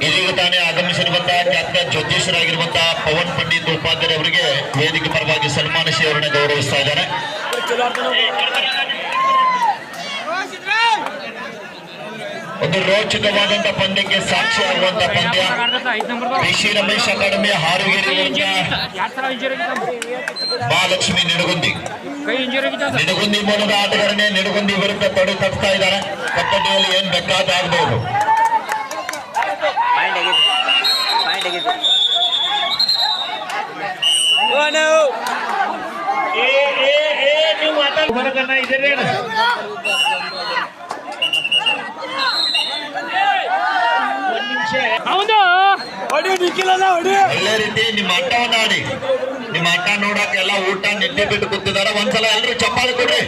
ಇದೀಗ ತಾನೇ ಆಗಮಿಸಿರುವಂತಹ ಖ್ಯಾತ ಜ್ಯೋತಿಷರಾಗಿರುವಂತಹ ಪವನ್ ಪಂಡಿತ್ ಉಪಾಧ್ಯಾಯ ಅವರಿಗೆ ವೇದಿಕೆ ಪರವಾಗಿ ಸನ್ಮಾನಿಸಿ ಅವರನ್ನು ಗೌರವಿಸ್ತಾ ಇದ್ದಾರೆ ಒಂದು ರೋಚಕವಾದಂತಹ ಪಂದ್ಯಕ್ಕೆ ಸಾಕ್ಷಿ ಪಂದ್ಯ. ರಿಷಿ ರಮೇಶ್ ಅಕಾಡೆಮಿ ಹಾರುಗೇರಿ ಮಹಾಲಕ್ಷ್ಮಿ ನಿಡಗುಂದಿ. ನಿಡಗುಂದಿ ಮೂಲದ ಆಟಗಾರನೇ ನಿಡಗುಂದಿ ವಿರುದ್ಧ ತಡೆ ತಪ್ಪಿಸ್ತಾ ಇದ್ದಾರೆ ಕಟ್ಟಡಿಯಲ್ಲಿ ಏನ್ ಬೇಕಾದ ಆಗ್ಬಹುದು ಪಾಯಿಂಟ್ ಆಗಿತ್ತು ಪಾಯಿಂಟ್ ಆಗಿತ್ತು ಹೌದು. ಒಳ್ಳೆ ರೀತಿ ನಿಮ್ಮ ಅಟ್ಟ ಆಡಿ ನಿಮ್ಮ ಅಟ್ಟ ನೋಡಕ್ಕೆ ಎಲ್ಲ ಊಟ ನಿದ್ದೆ ಬಿಟ್ಟು ಕೂತಿದ್ದಾರೆ. ಒಂದ್ಸಲ ಎಲ್ರು ಚಪ್ಪಾಳೆ ಕೊಡ್ರಿ.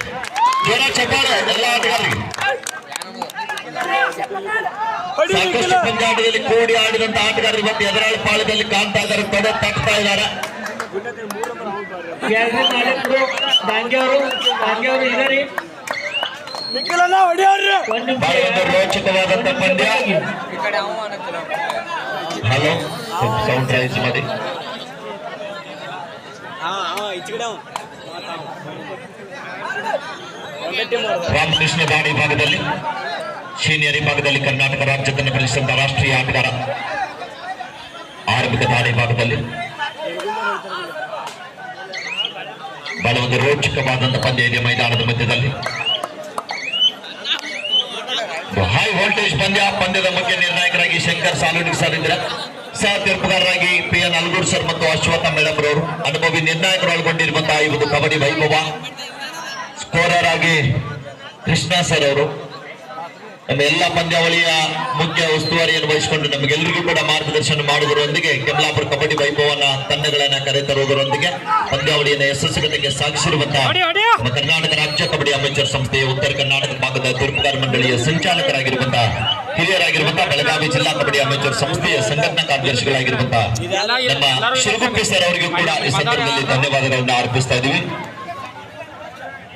ಜೋರ ಚಪ್ಪಾಳೆ ಎಲ್ಲ ಆಟಗಾರರಿಗೆ ಸಾಕಷ್ಟು ಪಂದ್ಯಾಟದಲ್ಲಿ ಕೂಡಿ ಆಡಿದಂತ ಆಟಗಾರರು ಇವತ್ತು ಎದುರಾಳಿ ಪಾಳ್ಯದಲ್ಲಿ ಕಾಣ್ತಾ ಇದ್ದಾರೆ. ತೊಡೆ ತಟ್ತಾ ಇದ್ದಾರೆ. ಗ್ಯಾಲರಿ ಮಾಲೀಕರು ಭಾಗ್ಯವರು ಭಾಗ್ಯವರು ಇದಾರೆ ಒಂದು ನಿಮಿಷ ಬಹಳ ಒಂದು ರೋಚಕವಾದಂತ ಪಂದ್ಯ ಹಲೋ ಸೌಂಡ್ ರೈಸ್ ಮಾಡಿ ರಾಮಕೃಷ್ಣ ಗಾಡಿ ಭಾಗದಲ್ಲಿ ಸೀನಿಯರ್ ವಿಭಾಗದಲ್ಲಿ ಕರ್ನಾಟಕ ರಾಜ್ಯವನ್ನು ಬೆಳೆಸಿದಂತ ರಾಷ್ಟ್ರೀಯ ಆಟಗಾರ ಆರಂಭಿಕ ದಾಳಿ ಭಾಗದಲ್ಲಿ ಬಹಳ ಒಂದು ರೋಚಕವಾದಂತಹ ಪಂದ್ಯ ಇದೆ ಮೈದಾನದ ಮಧ್ಯದಲ್ಲಿ. ಹೈ ವೋಲ್ಟೇಜ್ ಪಂದ್ಯ. ಪಂದ್ಯದ ಮುಖ್ಯ ನಿರ್ಣಾಯಕರಾಗಿ ಶಂಕರ್ ಸಾಲುಡಿ ಸರ್ ಇದ್ರೆ ಸಹ ತೀರ್ಪುಗಾರರಾಗಿ ಪಿ ಎನ್ ಅಲ್ಗೂರ್ ಸರ್ ಮತ್ತು ಅಶ್ವಥ ಮೇಡಮ್ರವರು. ಅನುಭವಿ ನಿರ್ಣಾಯಕರು ಒಳಗೊಂಡಿರುವಂತಹ ಈ ಕಬಡ್ಡಿ ವೈಭವ. ಸ್ಕೋರರ್ ಆಗಿ ಕೃಷ್ಣ ಸರ್ ಅವರು. ನಮ್ಮ ಎಲ್ಲ ಪಂದ್ಯಾವಳಿಯ ಮುಖ್ಯ ಉಸ್ತುವಾರಿಯನ್ನು ವಹಿಸಿಕೊಂಡು ನಮಗೆಲ್ಲರಿಗೂ ಕೂಡ ಮಾರ್ಗದರ್ಶನ ಮಾಡುವುದರೊಂದಿಗೆ ಕೆಮ್ಲಾಪುರ ಕಬಡ್ಡಿ ವೈಭವನ ತಂಡಗಳನ್ನ ಕರೆತರುವುದರೊಂದಿಗೆ ಪಂದ್ಯಾವಳಿಯನ್ನು ಯಶಸ್ವಿಗತೆಗೆ ಸಾಗಿಸಿರುವಂತಹ ನಮ್ಮ ಕರ್ನಾಟಕ ರಾಜ್ಯ ಕಬಡ್ಡಿ ಅಮೆಚರ್ ಸಂಸ್ಥೆಯ ಉತ್ತರ ಕರ್ನಾಟಕ ಭಾಗದ ತೀರ್ಪುಗಾರ ಮಂಡಳಿಯ ಸಂಚಾಲಕರಾಗಿರುವಂತಹ ಹಿರಿಯರಾಗಿರುವಂತಹ ಬೆಳಗಾವಿ ಜಿಲ್ಲಾ ಕಬಡ್ಡಿ ಅಮೆಚರ್ ಸಂಸ್ಥೆಯ ಸಂಘಟನಾ ಕಾರ್ಯದರ್ಶಿಗಳಾಗಿರುವಂತಹ ನಮ್ಮ ಶಿವಗುಪ್ಪಿ ಸರ್ ಅವರಿಗೂ ಕೂಡ ಈ ಸಂದರ್ಭದಲ್ಲಿ ಧನ್ಯವಾದಗಳನ್ನು ಅರ್ಪಿಸ್ತಾ ಇದ್ದೀವಿ.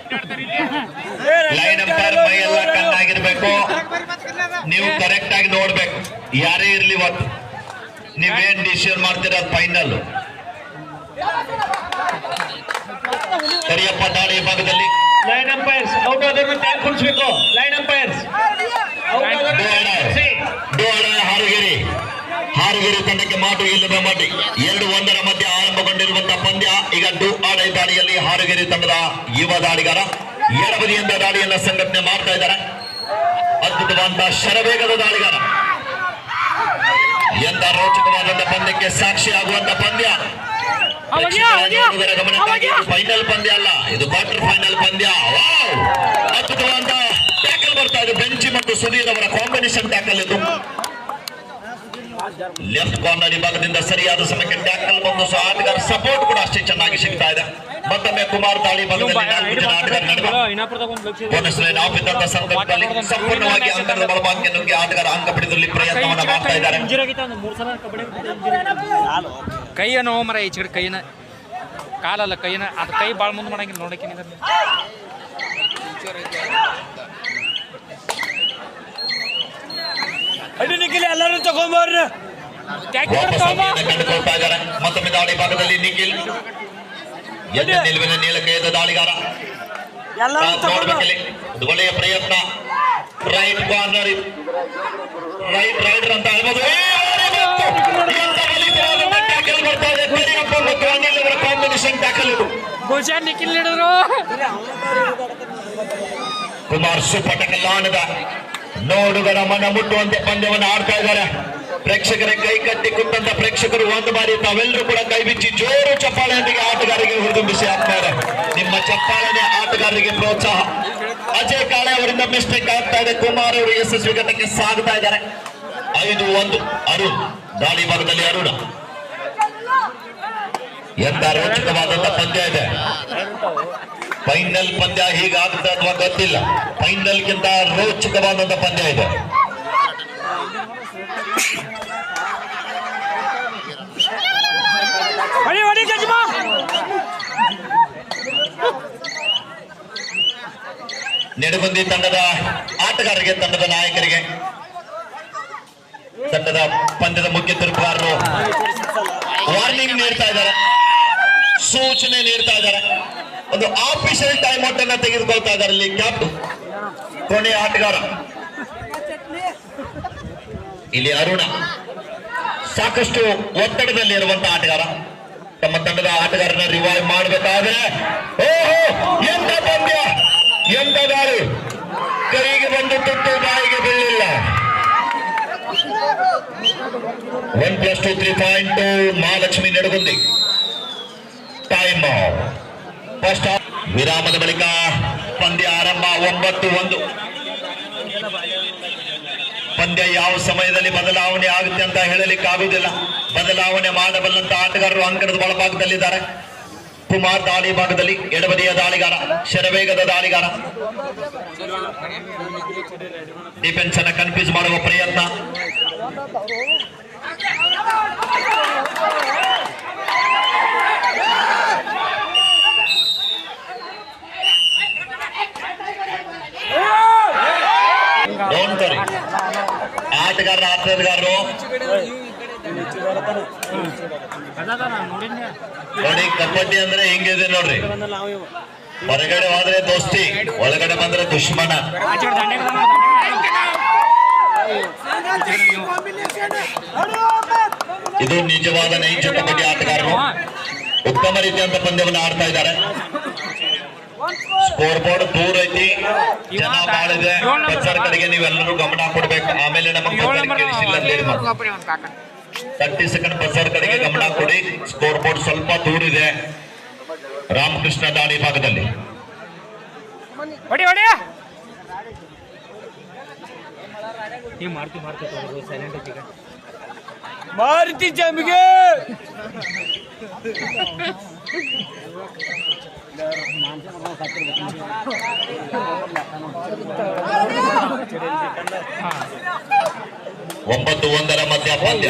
ಲೈನ್ ಅಂಪೈರ್ ಕಣ್ಣಾಗಿರ್ಬೇಕು ನೀವು ಕರೆಕ್ಟ್ ಆಗಿ ನೋಡ್ಬೇಕು. ಯಾರೇ ಇರ್ಲಿ ಇವತ್ತು. ನೀವೇನ್ ಡಿಸಿಷನ್ ಮಾಡ್ತೀರ ಫೈನಲ್ ಕರಿಯಪ್ಪ ದಾಳಿ ಭಾಗದಲ್ಲಿ. ಲೈನ್ ಅಂಪೈರ್ಸ್ ಔಟ್ ಆದವ್ರನ್ನ tag ಕುಡಿಸ್ಬೇಕು. Line umpires. Harugiri. Harugiri ತಂಡಕ್ಕೆ ಮಾತು ಇಲ್ಲದ ಮಾಡಿ ಎರಡು ಒಂದರ ಮಧ್ಯೆ ಆರಂಭಗೊಂಡಿರುವಂತಹ ಪಂದ್ಯ. ಈಗ ಡು ಆಡೈ ದಾಳಿಯಲ್ಲಿ ಹಾರುಗಿರಿ ತಂಡದ ಯುವ ದಾಳಿಗಾರ ಎಡಬದಿಯಿಂದ ದಾಳಿಯನ್ನ ಸಂಘಟನೆ ಮಾಡ್ತಾ ಇದ್ದಾರೆ. ಅದ್ಭುತವಾದಂತಹ ಶರವೇಗದ ದಾಳಿಗಾರ. ಎಂತ ರೋಚಕವಾದಂತಹ ಪಂದ್ಯಕ್ಕೆ ಸಾಕ್ಷಿ ಆಗುವಂತ ಪಂದ್ಯ. ಗಮನಕ್ಕಾಗಿ ಫೈನಲ್ ಪಂದ್ಯ ಅಲ್ಲ ಇದು ಕ್ವಾರ್ಟರ್ ಫೈನಲ್ ಪಂದ್ಯ! ಅದ್ಭುತವಾದ ಟ್ಯಾಕಲ್ ಬರ್ತಾ ಇದೆ ಬೆಂಚಿ ಮತ್ತು ಸುಧೀರ್ ಅವರ ಕಾಂಬಿನೇಷನ್ ಟ್ಯಾಕಲ್ ಇದು. ಲೆಫ್ಟ್ ಕಾರ್ನರ್ ವಿಭಾಗದಿಂದ ಸರಿಯಾದ ಸಮಯಕ್ಕೆ ಟ್ಯಾಕಲ್ ಬಂದು ಸಹ ಆಟಗಾರ ಸಪೋರ್ಟ್ ಕೂಡ ಅಷ್ಟೇ ಚೆನ್ನಾಗಿ ಸಿಗ್ತಾ ಇದೆ. ಮತ್ತೊಮ್ಮೆ ಕುಮಾರ್ ತಾಳಿ ಸಂಪೂರ್ಣವಾಗಿ ಅಂಕದ ಬಲಭಾಗಕ್ಕೆ ನುಗ್ಗಿ ಆಟಗಾರ ಅಂಕ ಪಡೆದಲ್ಲಿ ಪ್ರಯತ್ನವನ್ನು ಮಾಡ್ತಾ ಇದ್ದಾರೆ. ಮೂರು ಕೈಯ ನೋವು ಮರ ಈ ಚಿಕಡೆ ಕೈನ ಕಾಲಲ್ಲ ಕೈನ ಅದು ಕೈ ಭಾಳ ಮುಂದೆ ಮಾಡಂಗಿಲ್ಲ ನೋಡಕ್ಕೆ ಅಡಿ ನಿಖಿಲ್ ಎಲ್ಲರೂ ತಗೊಂಬರ್ರಿ ಮತ್ತೊಮ್ಮೆ ದಾಳಿ ಭಾಗದಲ್ಲಿ ನಿಖಿಲ್. ಎದ್ದ ನಿಲುವಿನ ನೀಲಕೈದ ದಾಳಿಗಾರ. ಒಂದು ಒಳ್ಳೆಯ ಪ್ರಯತ್ನ. ರೈಟ್ ಕಾರ್ನರ್ ರೈಟ್ ರೈಡರ್ ಅಂತ ಹೇಳ್ಬೋದು. ಕಾಂಬಿನೇಷನ್ ಟ್ಯಾಕಲ್ ಇದು. ನಿಖಿಲ್ ಹಿಡಿದ್ರು. ಕುಮಾರ್ ಸುಪಟಕಲ್ಲಾನದ ನೋಡುಗರ ಮನ ಮುಟ್ಟುವಂತೆ ಪಂದ್ಯವನ್ನು ಆಡ್ತಾ ಇದ್ದಾರೆ. ಪ್ರೇಕ್ಷಕರ ಕೈ ಕಟ್ಟಿ ಕುಂತ ಪ್ರೇಕ್ಷಕರು ಒಂದು ಬಾರಿ ತಾವೆಲ್ಲರೂ ಕೂಡ ಕೈ ಬಿಚ್ಚಿ ಜೋರು ಚಪ್ಪಾಳೆಯೊಂದಿಗೆ ಆಟಗಾರರಿಗೆ ಹುರಿದುಂಬಿಸಿ ಆಗ್ತಾರೆ ನಿಮ್ಮ ಚಪ್ಪಾಳನೆ ಆಟಗಾರರಿಗೆ ಪ್ರೋತ್ಸಾಹ. ಅಜಯ್ ಕಾಳೆ ಅವರಿಂದ ಮಿಸ್ಟೇಕ್ ಆಗ್ತಾ ಇದೆ. ಕುಮಾರ್ ಅವರು ಯಶಸ್ವಿ ಘಟಕ್ಕೆ ಸಾಗ್ತಾ ಇದ್ದಾರೆ. ಐದು ಒಂದು, ಅರುಣ್, ದಾಳಿ ಭಾಗದಲ್ಲಿ ಅರುಣ. ಎಂತ ರೋಚಕವಾದಂತ ಪಂದ್ಯ ಇದೆ. ಫೈನಲ್ ಪಂದ್ಯ ಹೀಗಾಗುತ್ತೆ ಅಥವಾ ಗೊತ್ತಿಲ್ಲ. ಫೈನಲ್ ಗಿಂತ ರೋಚಕವಾದಂತ ಪಂದ್ಯ ಇದೆ. ಹೊಡಿ ಹೊಡಿ ತಂಡದ ಆಟಗಾರರಿಗೆ, ತಂಡದ ನಾಯಕರಿಗೆ, ತಂಡದ ಪಂದ್ಯದ ಮುಖ್ಯ ತೀರ್ಪುಗಾರರು ವಾರ್ನಿಂಗ್ ನೀಡ್ತಾ ಇದ್ದಾರೆ. ಸೂಚನೆ ನೀಡ್ತಾ ಇದ್ದಾರೆ. ಒಂದು ಆಫೀಷಿಯಲ್ ಟೈಮ್ ಔಟ್ ಅನ್ನ ತೆಗೆದುಕೊಳ್ತಾ ಇದ್ದಾರೆ ಇಲ್ಲಿ ಕ್ಯಾಪ್ ಕೊನೆಯ ಆಟಗಾರ. ಇಲ್ಲಿ ಅರುಣ. ಸಾಕಷ್ಟು ಒತ್ತಡದಲ್ಲಿ ಇರುವಂತಹ ಆಟಗಾರ. ತಮ್ಮ ತಂಡದ ಆಟಗಾರನ ರಿವೈವ್ ಮಾಡಬೇಕಾದ್ರೆ, ಓಹೋ, ಎಂತ ಪಂದ್ಯ, ಎಂತ ದಾರಿ. ಕೈಗೆ ಬಂದು ತುಟ್ಟು ಬಾಯಿಗೆ ಬೀಳಿಲ್ಲ. One plus two three point to Mahalakshmi Nadugundi. Time first ವಿರಾಮದ ಬಳಿಕ ಪಂದ್ಯ ಆರಂಭ ಒಂಬತ್ತು ಒಂದು. ಪಂದ್ಯ ಯಾವ ಸಮಯದಲ್ಲಿ ಬದಲಾವಣೆ ಆಗುತ್ತೆ ಅಂತ ಹೇಳಲಿಕ್ಕೆ ಆಗುವುದಿಲ್ಲ. ಬದಲಾವಣೆ ಮಾಡಬಲ್ಲಂತ ಆಟಗಾರರು ಅಂಕಣದ ಒಳಭಾಗದಲ್ಲಿದ್ದಾರೆ ಕುಮಾರ್ ದಾಳಿ ಭಾಗದಲ್ಲಿ ಎಡಬದಿಯ ದಾಳಿಗಾರ, ಶರವೇಗದ ದಾಳಿಗಾರ. ಡಿಫೆನ್ಸ್ ಅನ್ನ ಕನ್ಫ್ಯೂಸ್ ಮಾಡುವ ಪ್ರಯತ್ನ. ಡೋಂಟ್ ಆಟಗಾರರ ಆಟಗಾರರು ನೋಡಿ ಕಬಡ್ಡಿ ಅಂದ್ರೆ ಹೆಂಗಿದೆ ನೋಡ್ರಿ. ಹೊರಗಡೆ ಹೋದ್ರೆ ದೋಸ್ತಿ, ಒಳಗಡೆ ಬಂದ್ರೆ ದುಶ್ಮನ. ಇದು ನಿಜವಾದ ನೈಜ ಕಬಡ್ಡಿ ಆಟಗಾರರು. ಉತ್ತಮ ರೀತಿಯಂತ ಪಂದ್ಯವನ್ನು ಆಡ್ತಾ ಇದ್ದಾರೆ. ಸ್ಕೋರ್ ಬೋರ್ಡ್ ದೂರ ಐತಿ. ಜನ ಬಾಳ ಇದೆ. ಬಚ್ಚರ್ ಕಡೆಗೆ ನೀವೆಲ್ಲರೂ ಗಮನ ಕೊಡ್ಬೇಕು. ಆಮೇಲೆ ನಮಗೆ ಕೇಳಿಸಿಲ್ಲ ತರ್ಟಿ ಸೆಕೆಂಡ್ ಬಸ್ಸರ್ ಕಡೆಗೆ ಗಮನ ಕೊಡಿ. ಸ್ಕೋರ್ ಬೋರ್ಡ್ ಸ್ವಲ್ಪ ದೂರ ಇದೆ. ರಾಮಕೃಷ್ಣ ದಾಳಿ ಭಾಗದಲ್ಲಿ. ಮಾರುತಿ ಜಂಬಿಗೆ ಒಂಬತ್ತು ಒಂದರ ಮಧ್ಯ ಪಂದ್ಯ.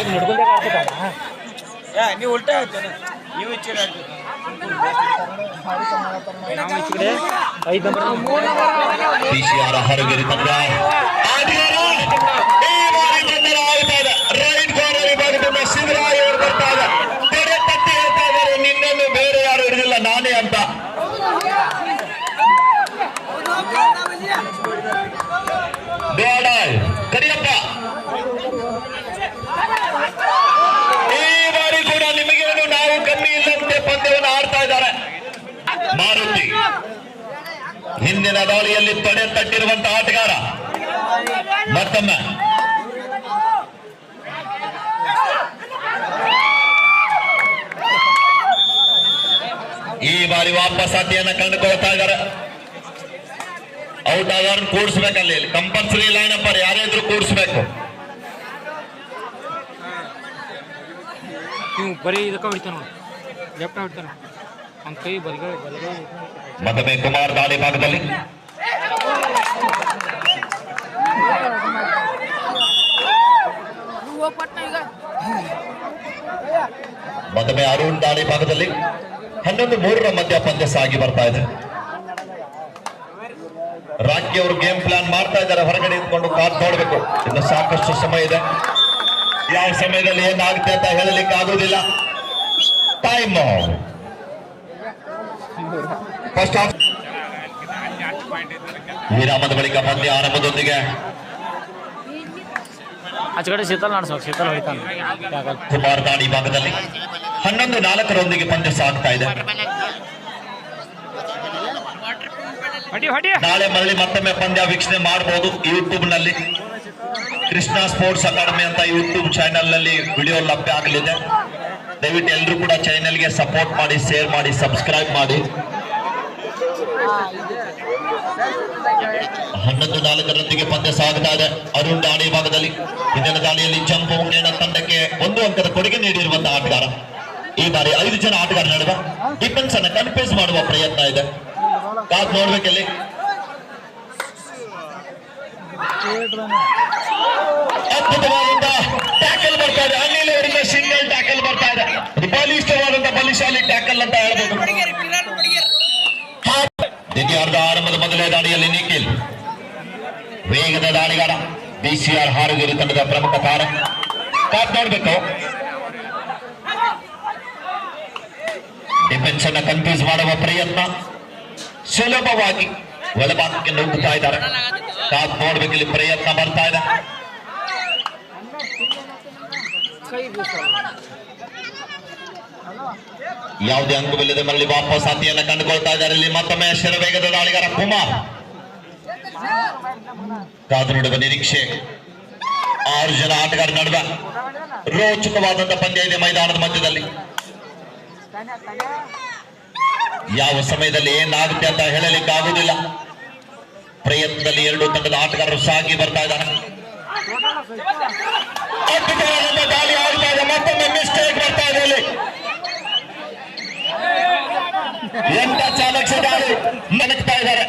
ನೀವು ಉಲ್ಟಾ ಹೇಳ್ತೇನೆ ನೀವು ಇಚ್ಚಿರ ಐದು ನಂಬರ್. ಪಿಸಿಆರ್ ಹರಗಿರಿ ತಂಡ. ಹಿಂದಿನ ದಾಳಿಯಲ್ಲಿ ತಡೆ ತಟ್ಟಿರುವಂತಹ ಆಟಗಾರ. ಮತ್ತೊಮ್ಮೆ. ಈ ಬಾರಿ ವಾಪಸ್ ಅತಿಯನ್ನ ಕಂಡುಕೊಳ್ತಾ ಇದ್ದಾರೆ. ಔಟ್ ಆದವ್ರನ್ನ ಕೂಡಿಸ್ಬೇಕಲ್ಲಿ ಕಂಪಲ್ಸರಿ ಲೈನ್ ಅಪ್ ಯಾರೇ ಇದ್ರು ಕೂಡಿಸ್ಬೇಕು. ಬರೀ ಇದಕ್ಕೆ ನೋಡಿ. ಲೆಫ್ಟ್ ಹೊಡಿತಾನ. ಮತ್ತೊಮ್ಮೆ ಕುಮಾರ್ ದಾಳಿ ಭಾಗದಲ್ಲಿ. ಮತ್ತೊಮ್ಮೆ ಅರುಣ್ ದಾಳಿ ಭಾಗದಲ್ಲಿ. ಹನ್ನೊಂದು ಮೂರರ ಮಧ್ಯ ಪಂದ್ಯ ಸಾಗಿ ಬರ್ತಾ ಇದೆ. ರಾಜ್ಯ ಅವರು ಗೇಮ್ ಪ್ಲಾನ್ ಮಾಡ್ತಾ ಇದ್ದಾರೆ. ಹೊರಗಡೆ ಇದ್ಕೊಂಡು ಕಾದ್ ನೋಡ್ಬೇಕು. ಇನ್ನು ಸಾಕಷ್ಟು ಸಮಯ ಇದೆ. ಯಾವ ಸಮಯದಲ್ಲಿ ಏನಾಗುತ್ತೆ ಅಂತ ಹೇಳಲಿಕ್ಕೆ ಆಗುವುದಿಲ್ಲ. ಟೈಮ್ ವಿರಾಮದ ಬಳಿಕ ಪಂದ್ಯ ಆರಂಭದೊಂದಿಗೆ. ಆಚೆ ಶೀತಲ್ ನಡೆಸ್ಬೇಕು ಶೀತಲ್ ಕುಮಾರ್ ದಾಡಿ ಭಾಗದಲ್ಲಿ. ಹನ್ನೊಂದು ನಾಲ್ಕರೊಂದಿಗೆ ಪಂದ್ಯ ಸಾಗ್ತಾ ಇದೆ. ಹೊಡಿ ಹೊಡಿ. ನಾಳೆ ಮರಳಿ ಮತ್ತೊಮ್ಮೆ ಪಂದ್ಯ ವೀಕ್ಷಣೆ ಮಾಡಬಹುದು ಯೂಟ್ಯೂಬ್ನಲ್ಲಿ ಕೃಷ್ಣ ಸ್ಪೋರ್ಟ್ಸ್ ಅಕಾಡೆಮಿ ಅಂತ ಯೂಟ್ಯೂಬ್ ಚಾನೆಲ್ನಲ್ಲಿ ವಿಡಿಯೋ ಲಭ್ಯ ಆಗಲಿದೆ. ದಯವಿಟ್ಟು ಎಲ್ಲರೂ ಕೂಡ ಚಾನೆಲ್ಗೆ ಸಪೋರ್ಟ್ ಮಾಡಿ ಶೇರ್ ಮಾಡಿ ಸಬ್ಸ್ಕ್ರೈಬ್ ಮಾಡಿ. ಹನ್ನೊಂದು ನಾಲ್ಕರೊಂದಿಗೆ ಪಂದ್ಯ ಸಾಗ್ತಾ ಇದೆ. ಅರುಣ್ ದಾಳಿ ಭಾಗದಲ್ಲಿ. ಹಿಂದಿನ ದಾಳಿಯಲ್ಲಿ ಚಂಪು ಉಂಡೇನ ತಂಡಕ್ಕೆ ಒಂದು ಅಂಕದ ಕೊಡುಗೆ ನೀಡಿರುವಂತಹ ಆಟಗಾರ. ಈ ಬಾರಿ ಐದು ಜನ ಆಟಗಾರ ನಡುವೆ ಡಿಫೆನ್ಸ್ ಅನ್ನ ಕನ್ಫ್ಯೂಸ್ ಮಾಡುವ ಪ್ರಯತ್ನ ಇದೆ. ಕಾದ್ ನೋಡ್ಬೇಕಲ್ಲಿ ಅದ್ಭುತವಾದಂತ ಟ್ಯಾಕಲ್ ಬರ್ತಾ ಇದೆ. ಟ್ಯಾಕಲ್ ಬರ್ತಾ ಇದೆ ಅದು ಬಲಿಷ್ಠವಾದಂತ ಬಲಿಶಾಲಿ ಟ್ಯಾಕಲ್ ಅಂತ ಹೇಳ್ಬೋದು ದ್ವಿತೀಯಾರ್ಧ ಆರಂಭದ ಮೊದಲನೇ ದಾಳಿಯಲ್ಲಿ ನಿಖಿಲ್ ವೇಗದ ದಾಳಿಗಾರ ಬಿಸಿಆರ್ ಹಾರುಗಿರಿ ತಂಡದ ಪ್ರಮುಖ ತಾರೆ ಕಾದ್ ನೋಡ್ಬೇಕು ಡಿಫೆನ್ಸ್ ಅನ್ನ ಕನ್ಫ್ಯೂಸ್ ಮಾಡುವ ಪ್ರಯತ್ನ ಸುಲಭವಾಗಿ ಒಳಭಾಗಕ್ಕೆ ನುಗ್ಗುತ್ತಾ ಇದ್ದಾರೆ ಕಾದ್ ನೋಡ್ಬೇಕು ಇಲ್ಲಿ ಪ್ರಯತ್ನ ಬರ್ತಾ ಇದೆ ಯಾವುದೇ ಅಂಗವಿಲ್ಲದೆ ಮರಳಿ ವಾಪಸ್ ಹತಿಯನ್ನ ಕಂಡುಕೊಳ್ತಾ ಇದ್ದಾರೆ. ಇಲ್ಲಿ ಮತ್ತೊಮ್ಮೆ ಶರವೇಗದ ದಾಳಿಗಾರ ಕುಮಾರ್. ಕಾದು ನೋಡುವ ನಿರೀಕ್ಷೆ. ಆರು ಜನ ಆಟಗಾರ ನಡುವೆ ರೋಚಕವಾದಂತಹ ಪಂದ್ಯ ಇದೆ ಮೈದಾನದ ಮಧ್ಯದಲ್ಲಿ. ಯಾವ ಸಮಯದಲ್ಲಿ ಏನಾಗುತ್ತೆ ಅಂತ ಹೇಳಲಿಕ್ಕೆ ಆಗುವುದಿಲ್ಲ ಪ್ರಯತ್ನದಲ್ಲಿ ಎರಡು ತಂಡದ ಆಟಗಾರರು ಸಾಗಿ ಬರ್ತಾ ಇದ್ದಾರೆ. ಮತ್ತೊಮ್ಮೆ ಮಿಸ್ಟೇಕ್ ಬರ್ತಾ ಇದೆ ಇಲ್ಲಿ ಎಂತ ಚಾಲಕ ದಾಳಿ ಮಲಗ್ತಾ ಇದ್ದಾರೆ.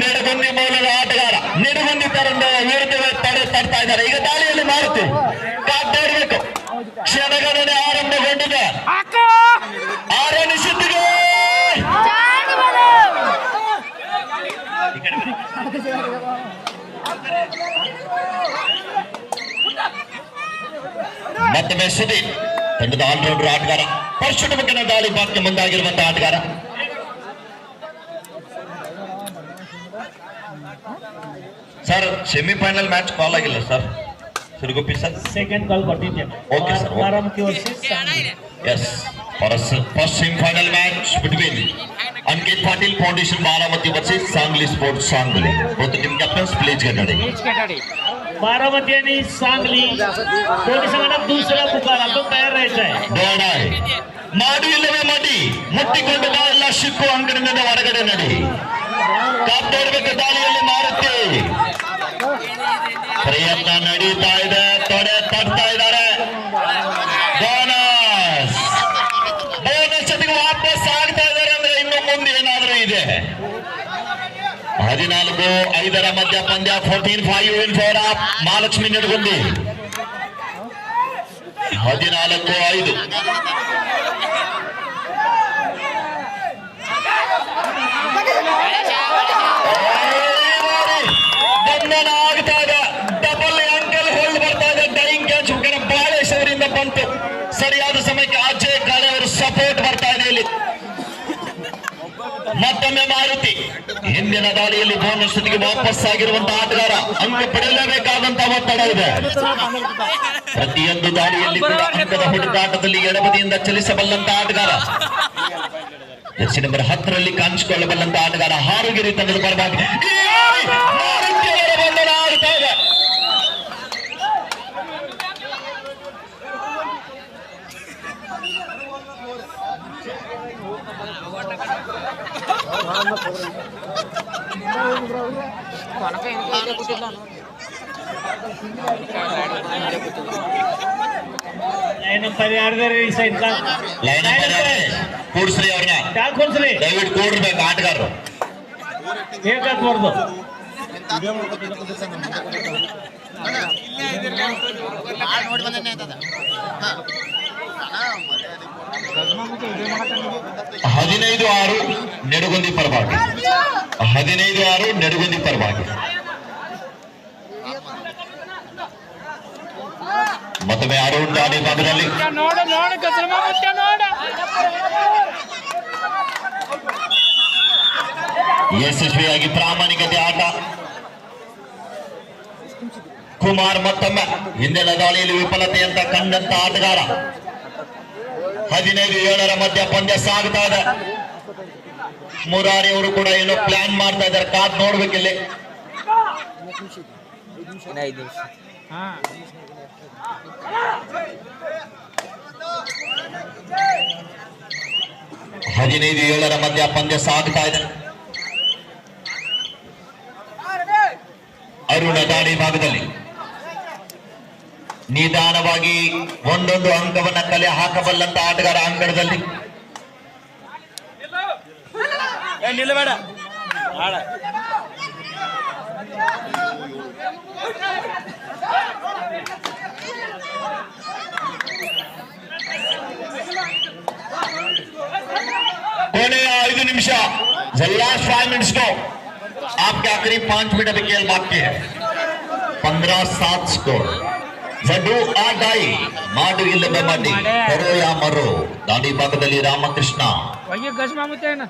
ನಿಡಗುಂದಿ ಮೂಲದ ಆಟಗಾರ ನಿಡಗುಂದಿ ತರಂದ ವಿರುದ್ಧ ತಡೆ ತಡ್ತಾ ಇದ್ದಾರೆ. ಈಗ ದಾಳಿಯಲ್ಲಿ ಮಾರುತಿ ಕಾಡ್ಬೇಕು ಕ್ಷಣಗಣನೆ ಆರಂಭಗೊಂಡಿದೆ. ಆರಣಿಸಿದ್ದಿಗೆ ಮತ್ತೊಮ್ಮೆ ಸುದೀಪ್. ತಂಡದ ಆಲ್ರೌಂಡರ್ ಆಟಗಾರ ಪರ್ಶುಟ ಮುಖನ ದಾಳಿ ಬಾಕ್ಕೆ ಮುಂದಾಗಿರುವಂತಹ ಆಟಗಾರ ಸರ್ ಸೆಮಿಫೈನಲ್ ಮ್ಯಾಚ್ ಕಾಲ್ ಆಗಿಲ್ಲ sir Siruguppa sir second call ಕೊಟ್ಟಿದ್ದೆ Okay, sir. Okay. Baramati versus Yes, for us, first semi-final match between Ankit Patil Foundation Baramati versus Sangli Sports Sangli. Both the team captains, please get ready. Each ಕೆಟಾಡಿ Baramati आणि सांगली दोन्ही संघांना दुसरा पुकार आपण तयार राहायचं आहे ಬೇಡ ಮಾಡಿ ಇಲ್ಲವೇ ಮಾಡಿ ಮುಟ್ಟಿಕೊಂಡು ಬಾ ಎಲ್ಲ ಶಿಕ್ಕು ಅಂಗಡಿನಿಂದ ಹೊರಗಡೆ ನಡಿ ಕಾಪಾಡಬೇಕು ದಾಳಿಯಲ್ಲಿ ಮಾರುತ್ತೆ ಪ್ರಯತ್ನ ನಡೀತಾ ಇದೆ ತೊಡೆ ತಡ್ತಾ ಇದ್ದಾರೆ ಹದಿನಾಲ್ಕು ಐದರ ಮಧ್ಯ ಪಂದ್ಯ fourteen five in four of Mahalakshmi Nadugundi ಹದಿನಾಲ್ಕು ಐದು ಬಂಧನ ಹಿಂದಿನ ದಾಳಿಯಲ್ಲಿ ಬೋನಸ್ ಸ್ಥಿತಿಗೆ ವಾಪಸ್ ಆಗಿರುವಂತಹ ಆಟಗಾರ ಅಂಕ ಪಡೆಯಲೇಬೇಕಾದಂತಹ ಒತ್ತಡ ಇದೆ. ಪ್ರತಿಯೊಂದು ದಾಳಿಯಲ್ಲಿ ಕೂಡ ಅಂಕದ ಹುಡುಕಾಟದಲ್ಲಿ ಎಡಬದಿಯಿಂದ ಚಲಿಸಬಲ್ಲಂತ ಆಟಗಾರ. ಜರ್ಸಿ ನಂಬರ್ ಹತ್ತರಲ್ಲಿ ಕಾಣಿಸಿಕೊಳ್ಳಬಲ್ಲಂತಹ ಆಟಗಾರ ಹಾರುಗಿರಿ ತಂಡದ ಪರವಾಗಿ. ಈ ಮಾರುತಿ ಅವರ ಬಂಧನ ಆಗ್ತಾ ಇದೆ ಲೈನ್ ಅಂಪೈರ್ ಯಾರ್ದಾರೆ ಈ ಸೈಡ್ ಲೈನ್ ಕೂಡಿಸ್ರಿ ಅವ್ರನ್ನ ಟ್ಯಾಗ್ ಕೊಡ್ಸ್ರಿ ದಯವಿಟ್ಟು ಕೂಡಿರ್ಬೇಕು ಆಟಗಾರರು ಹೇಗಾಗ್ಬಾರ್ದು ಹದಿನೈದು ಆರು ನೆಡುಗುಂದಿ ಪರವಾಗಿ. ಹದಿನೈದು ಆರು ನೆಡುಗುಂದಿ ಪರವಾಗಿ. ಮತ್ತೊಮ್ಮೆ ಭಾಗದಲ್ಲಿ ನೋಡು ಗಸಲ ಮುತ್ಯ ನೋಡು ಯಶಸ್ವಿಯಾಗಿ ಪ್ರಾಮಾಣಿಕತೆ ಆಟ. ಕುಮಾರ್ ಮತ್ತೊಮ್ಮೆ ಹಿಂದಿನ ದಾಳಿಯಲ್ಲಿ ವಿಫಲತೆಯಂತ ಕಂಡಂತ ಆಟಗಾರ. ಹದಿನೈದು ಏಳರ ಮಧ್ಯ ಪಂದ್ಯ ಸಾಗ್ತಾ ಇದೆ. ಮುರಾರಿ ಅವರು ಕೂಡ ಏನೋ ಪ್ಲಾನ್ ಮಾಡ್ತಾ ಇದ್ದಾರೆ. ಕಾದ್ ನೋಡ್ಬೇಕಿಲ್ಲಿ ಹದಿನೈದು ಏಳರ ಮಧ್ಯ ಪಂದ್ಯ ಸಾಗ್ತಾ ಇದೆ. ಅರುಣ ದಾಳಿ ಭಾಗದಲ್ಲಿ. ನಿಧಾನವಾಗಿ ಒಂದೊಂದು ಅಂಕವನ್ನ ಕಲೆ ಹಾಕಬಲ್ಲಂತ ಆಟಗಾರ ಅಂಗಡದಲ್ಲಿ ಏ ನಿಲ್ಲಬೇಡ ಆಡ ಕೊನೆಯ ಐದು ನಿಮಿಷ लास्ट फाइव मिनट्स को आपके आखिरी पांच मिनट अभी खेल बाकी है पंद्रह सात स्कोर ಸಡು ಆ ಡಾಯಿ ಮಾಡು ಇಲ್ಲದ ಮಾಡಿ ಹೊರೋ ಯಾ ಮರೋ ದಾಡಿ ಭಾಗದಲ್ಲಿ ರಾಮಕೃಷ್ಣ ಒಯ್ಯ ಗಜ್ ಮಾಮುತ್ತೇನ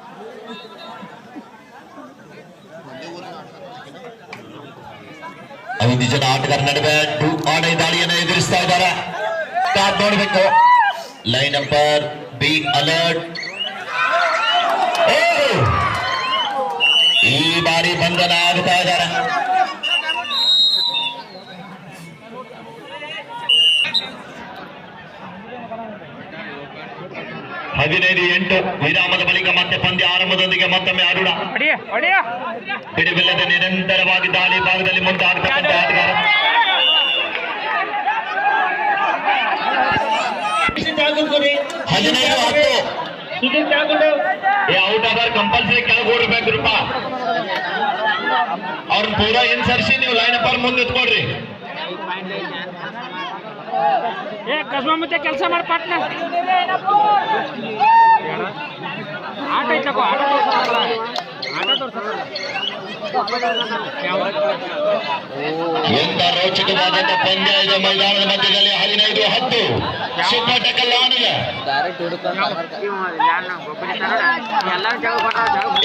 ಐದು ಜನ ಆಟಗಾರ ನಡುವೆ ಟು ಆಡೈ ದಾಳಿಯನ್ನು ಎದುರಿಸ್ತಾ ಇದ್ದಾರೆ ಕಾದ್ ನೋಡ್ಬೇಕು ಲೈನ್ ನಂಬರ್ ಬಿ ಅಲರ್ಟ್ ಈ ಬಾರಿ ಬಂಧನ ಆಗ್ತಾ ಇದ್ದಾರೆ ಹದಿನೈದು ಎಂಟು ವಿರಾಮದ ಬಳಿಕ ಮತ್ತೆ ಪಂದ್ಯ ಆರಂಭದೊಂದಿಗೆ ಮತ್ತೊಮ್ಮೆ ಅರುಣ ಬಿಡುವಿಲ್ಲದೆ ನಿರಂತರವಾಗಿ ದಾಳಿ ಭಾಗದಲ್ಲಿ ಮುಂದಾಗ್ತಕ್ಕಂಥ ಆಟಗಾರ. ಹದಿನೈದು ಹತ್ತು. ಏ ಔಟ್ ಆದರ್ ಕಂಪಲ್ಸರಿ ಕೆಳಗೆ ಓಡಬೇಕು ರೂಪ ಅವ್ರನ್ನ ಪೂರಾ ಇನ್ಸರ್ಸಿ ನೀವು ಲೈನ್ ಅಪ್ ಮುಂದೆ ಎತ್ಕೊಳ್ರಿ ಏ ಕಸ್ಮ ಮುಂದೆ ಕೆಲಸ ಮಾಡಿ ಪಟ್ನ. ಆಟ ಐತಪ್ಪ ಆಟ ತೋರ್ಸಲ್ಲ ಆಟ ತೋರ್ಸಲ್ಲ ಎಂತ ರೋಚಕವಾದಂತ ಪಂದ್ಯ ಇದೆ ಮೈದಾನದ ಮಧ್ಯದಲ್ಲಿ ಹದಿನೈದು ಹತ್ತು. ಆಡಿದೆ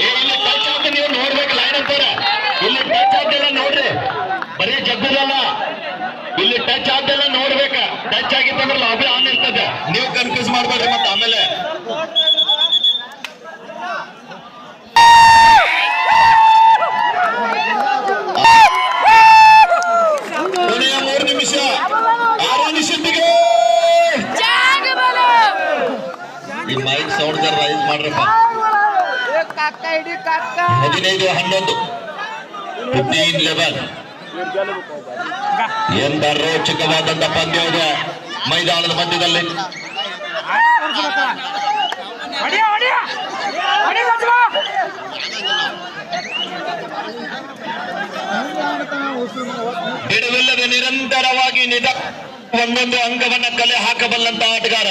ಇಲ್ಲಿ ನೀವು ನೋಡ್ಬೇಕು ಲೈನ್ ಅಂತಾರೆ. ಇಲ್ಲಿ ನೋಡ್ರಿ. ಬರೀ ಜಗ್ಗುದಲ್ಲ. ಇಲ್ಲಿ ಟಚ್ ಆದ್ದೆಲ್ಲ ನೋಡ್ಬೇಕ? ಟಚ್ ಆಗಿತ್ತಂದ್ರೆ ಲಾಬಿ ಆನ್ ಇರ್ತದೆ. ನೀವು ಕನ್ಫ್ಯೂಸ್ ಮಾಡ್ಬೇಡ್ರಿ ಮತ್ತೆ ಆಮೇಲೆ. ಈ ಮೈಕ್ ಸೌಂಡ್ ಜರ ರೈಸ್ ಮಾಡ್ರಪ್ಪ. ಹದಿನೈದು ಹನ್ನೊಂದು. ಫಿಫ್ಟೀನ್ ಲೆವೆನ್ ಎಂತ ರೋಚಕವಾದಂತ ಪಂದ್ಯ ಇದೆ. ಮೈದಾನದ ಮಧ್ಯದಲ್ಲಿ. ಬಿಡುವಿಲ್ಲದೆ ನಿರಂತರವಾಗಿ ನಿಧ ಒಂದೊಂದು ಅಂಗವನ್ನ ಕಲೆ ಹಾಕಬಲ್ಲಂತ ಆಟಗಾರ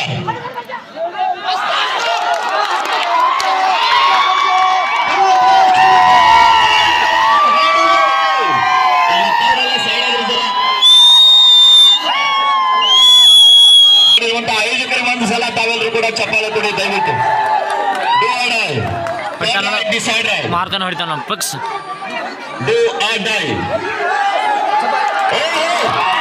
ಇಲ್ಲಿ side ಅಲ್ಲಿ ಇದ್ದಾರೆ. ಇರುವಂತ ಆಯೋಜಕರಿಗೆ ಒಂದು ಸಲ ತಾವೆಲ್ಲರೂ ಕೂಡ ಚಪ್ಪಾಳೆ ಕೊಡಿ ದಯವಿಟ್ಟು ಡಿಸೈಡ್ ಮಾರ್ತಾನ ಹೊಡಿತಾನ fix Do or die. Oh, oh.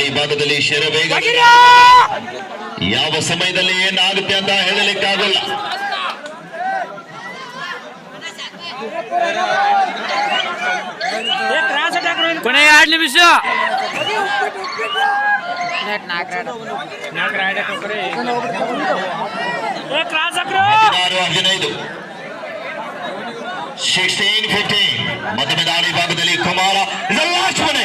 ದಾಡಿ ಭಾಗದಲ್ಲಿ ಶಿರಬೇಗ ಯಾವ ಸಮಯದಲ್ಲಿ ಏನಾಗುತ್ತೆ ಅಂತ ಹೇಳಲಿಕ್ಕಾಗಲ್ಲ. ಕೊನೆಯ ಎರಡು ನಿಮಿಷ. ಹದಿನೈದು. ಸಿಕ್ಸ್ಟೀನ್ ಫಿಫ್ಟೀನ್ ಮತ್ತೊಮ್ಮೆ ದಾಳಿ ಭಾಗದಲ್ಲಿ ಕುಮಾರ ಲಾಸ್ಟ್ ಮನೆ.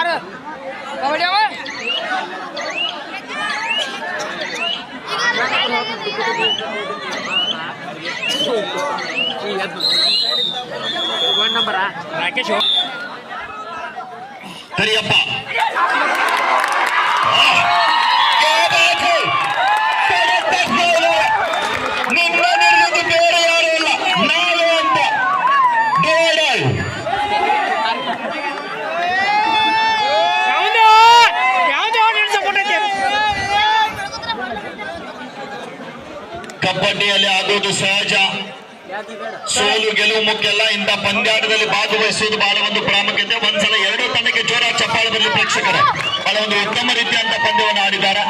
ಯಾರು ಕಬಡ್ಡಿ ಅವ ಒನ್ ನಂಬರ ರಾಕೇಶ್ ಕರಿಯಪ್ಪ ಪಂದ್ಯದಲ್ಲಿ ಆಗುವುದು ಸಹಜ. ಸೋಲು ಗೆಲುವು ಮುಖ್ಯಲ್ಲ ಇಂಥ ಪಂದ್ಯಾಟದಲ್ಲಿ ಭಾಗವಹಿಸುವುದು ಬಹಳ ಒಂದು ಪ್ರಾಮುಖ್ಯತೆ. ಒಂದ್ಸಲ ಎರಡೂ ತಂಡಕ್ಕೆ ಜೋರ ಚಪ್ಪಾಳದಲ್ಲಿ ಬರಲಿ ಬಹಳ ಒಂದು ಉತ್ತಮ ರೀತಿಯಂತ ಪಂದ್ಯವನ್ನು ಆಡಿದ್ದಾರೆ.